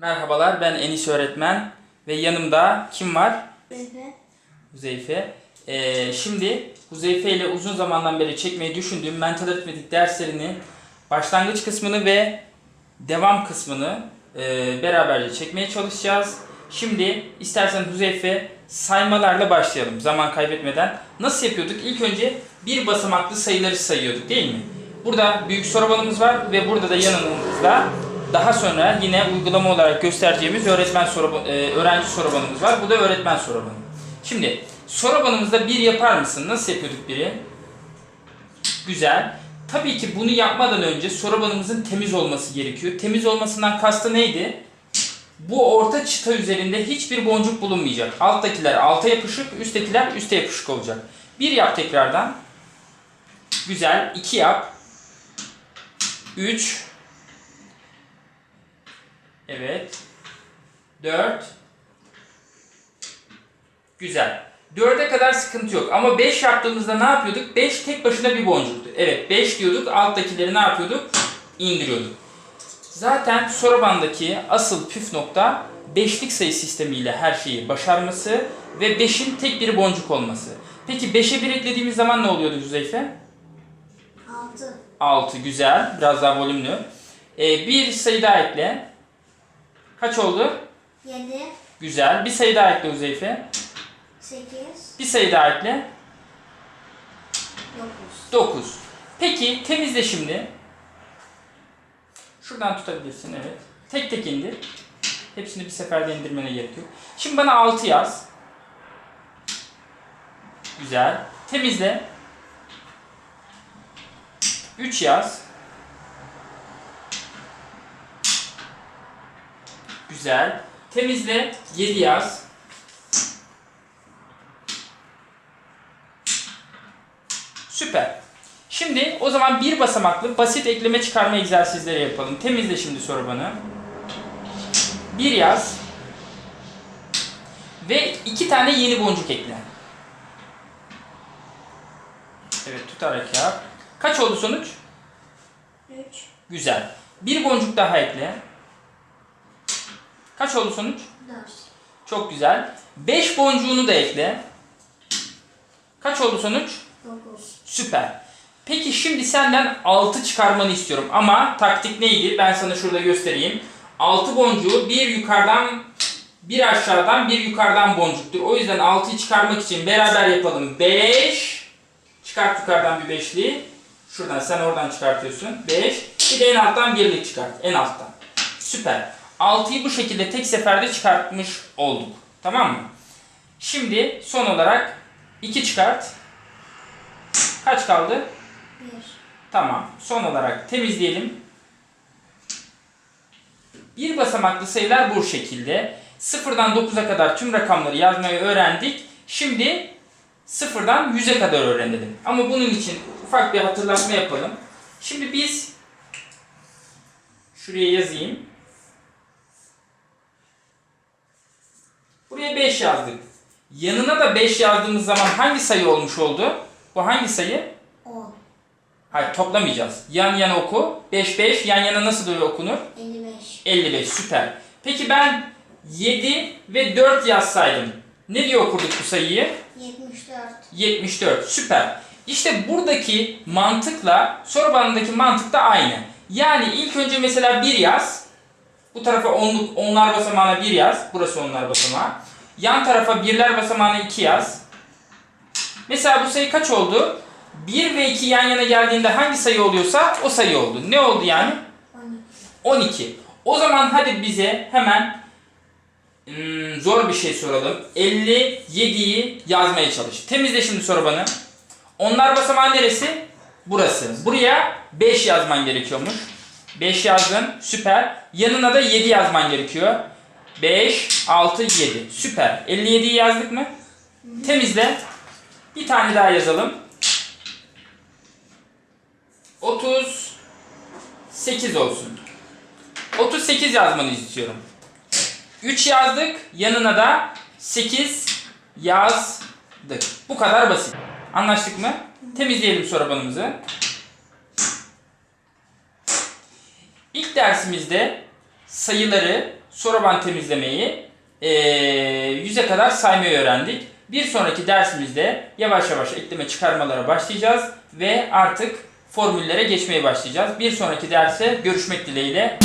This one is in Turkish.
Merhabalar ben Enis öğretmen ve yanımda kim var? Efe. Huzeyfe. Ee, şimdi Huzeyfe ile uzun zamandan beri çekmeyi düşündüğüm mental aritmetik derslerini başlangıç kısmını ve devam kısmını e, beraberce çekmeye çalışacağız. Şimdi istersen Huzeyfe saymalarla başlayalım zaman kaybetmeden. Nasıl yapıyorduk? İlk önce bir basamaklı sayıları sayıyorduk değil mi? Burada büyük sorubanımız var ve burada da yanımızda daha sonra yine uygulama olarak göstereceğimiz öğretmen soru, e, öğrenci sorubanımız var. Bu da öğretmen sorubanı. Şimdi sorubanımızda bir yapar mısın? Nasıl yapıyorduk biri? Güzel. Tabii ki bunu yapmadan önce sorubanımızın temiz olması gerekiyor. Temiz olmasından kastı neydi? Bu orta çıta üzerinde hiçbir boncuk bulunmayacak. Alttakiler alta yapışık, üsttekiler üste yapışık olacak. Bir yap tekrardan. Güzel. İki yap. Üç. Evet. Dört. Güzel. Dörde kadar sıkıntı yok. Ama 5 yaptığımızda ne yapıyorduk? 5 tek başına bir boncuktu. Evet 5 diyorduk. Alttakileri ne yapıyorduk? İndiriyorduk. Zaten Soraban'daki asıl püf nokta beşlik sayı sistemiyle her şeyi başarması ve 5'in tek bir boncuk olması. Peki 5'e 1 eklediğimiz zaman ne oluyordu Hüzeyfe? 6. 6 güzel. Biraz daha volümlü. Ee, bir sayı daha ekle. Kaç oldu? 7. Güzel. Bir sayı daha ekle Hüzeyfe. 8. Bir sayı daha ekle. 9. 9. Peki temizle şimdi. Şuradan tutabilirsin evet. Tek tek indir. Hepsini bir seferde indirmene gerek yok. Şimdi bana 6 yaz. Güzel. Temizle. 3 yaz. Güzel. Temizle. 7 yaz. Süper. Şimdi o zaman bir basamaklı basit ekleme çıkarma egzersizleri yapalım. Temizle şimdi sorubanı. Bir yaz. Ve iki tane yeni boncuk ekle. Evet tutarak yap. Kaç oldu sonuç? 3. Güzel. Bir boncuk daha ekle. Kaç oldu sonuç? 4. Çok güzel. Beş boncuğunu da ekle. Kaç oldu sonuç? 9. Süper. Peki şimdi senden 6 çıkarmanı istiyorum. Ama taktik neydi? Ben sana şurada göstereyim. 6 boncuğu bir yukarıdan bir aşağıdan bir yukarıdan boncuktur. O yüzden 6'yı çıkarmak için beraber yapalım. 5 çıkart yukarıdan bir beşli. Şuradan sen oradan çıkartıyorsun. 5 bir de en alttan birlik çıkart. En alttan. Süper. 6'yı bu şekilde tek seferde çıkartmış olduk. Tamam mı? Şimdi son olarak 2 çıkart. Kaç kaldı? 1. Tamam. Son olarak temizleyelim. Bir basamaklı sayılar bu şekilde. Sıfırdan 9'a kadar tüm rakamları yazmayı öğrendik. Şimdi sıfırdan 100'e kadar öğrenelim. Ama bunun için ufak bir hatırlatma yapalım. Şimdi biz şuraya yazayım. Buraya 5 yazdık. Yanına da 5 yazdığımız zaman hangi sayı olmuş oldu? Bu hangi sayı? 10. Hayır toplamayacağız. Yan yana oku. 5 5 yan yana nasıl böyle okunur? 55. 55 süper. Peki ben 7 ve 4 yazsaydım ne diye okurduk bu sayıyı? 74. 74 süper. İşte buradaki mantıkla soru bandındaki mantık da aynı. Yani ilk önce mesela 1 yaz. Bu tarafa onluk, onlar basamağına 1 yaz. Burası onlar basamağı. Yan tarafa birler basamağına 2 yaz. Mesela bu sayı kaç oldu? 1 ve 2 yan yana geldiğinde hangi sayı oluyorsa o sayı oldu. Ne oldu yani? 12. 12. O zaman hadi bize hemen hmm, zor bir şey soralım. 57'yi yazmaya çalış. Temizle şimdi sorubanı. Onlar basamağı neresi? Burası. Buraya 5 yazman gerekiyormuş. 5 yazdın. Süper. Yanına da 7 yazman gerekiyor. 5, 6, 7. Süper. 57'yi yazdık mı? Temizle. Bir tane daha yazalım. 38 olsun. 38 yazmanı istiyorum. 3 yazdık. Yanına da 8 yazdık. Bu kadar basit. Anlaştık mı? Temizleyelim sorubanımızı. İlk dersimizde sayıları soroban temizlemeyi e, 100'e kadar saymayı öğrendik. Bir sonraki dersimizde yavaş yavaş ekleme çıkarmalara başlayacağız ve artık formüllere geçmeye başlayacağız. Bir sonraki derse görüşmek dileğiyle.